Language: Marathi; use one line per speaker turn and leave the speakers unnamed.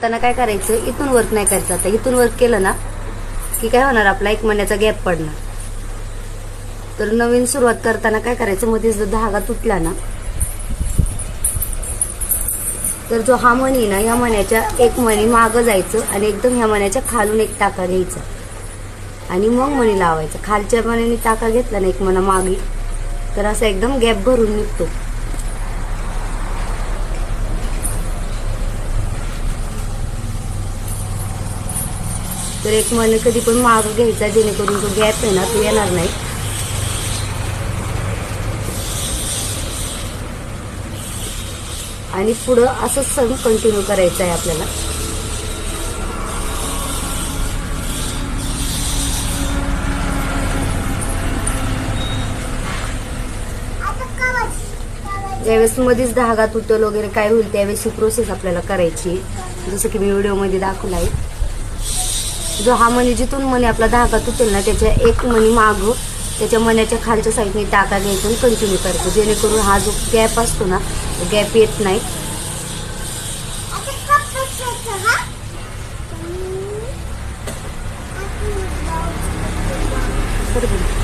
त्यांना काय करायचं? इथून वर्क नाही करायचं. आता इथून वर्क केलं ना की काय होणार? आपला एक महिन्याचा गॅप पडणार. तर नवीन सुरुवात करताना काय करायचं? मध्ये जर धागा तुटला ना तर जो हा मणी ना ह्या मण्याच्या एक मणी मागं जायचं आणि एकदम ह्या मण्याच्या खालून एक टाका घ्यायचा आणि मग मणी लावायचा. खालच्या मण्याने टाका घेतला ना एक मना मागे तर असा एकदम गॅप भरून निघतो. तर एक मन कधी पण माग घ्यायचा जेणेकरून तो गॅप आहे ना तो येणार नाही. आणि पुढं असंच सण कंटिन्यू करायचं आहे आपल्याला. ज्यावेळेस मध्येच धागा तुटल वगैरे काय होईल त्यावेळेस ही प्रोसेस आपल्याला करायची. जसं की मी व्हिडिओमध्ये दाखवला आहे जो हा मणी जिथून मणी आपला धागा तुटेल ना त्याच्या एक मणी मागं त्याच्या मण्याच्या खालच्या साईडने टाका घ्यायचा आणि कंटिन्यू करायचं. जेणेकरून हा जो गॅप असतो ना तो गॅप येत नाही. बरोबर?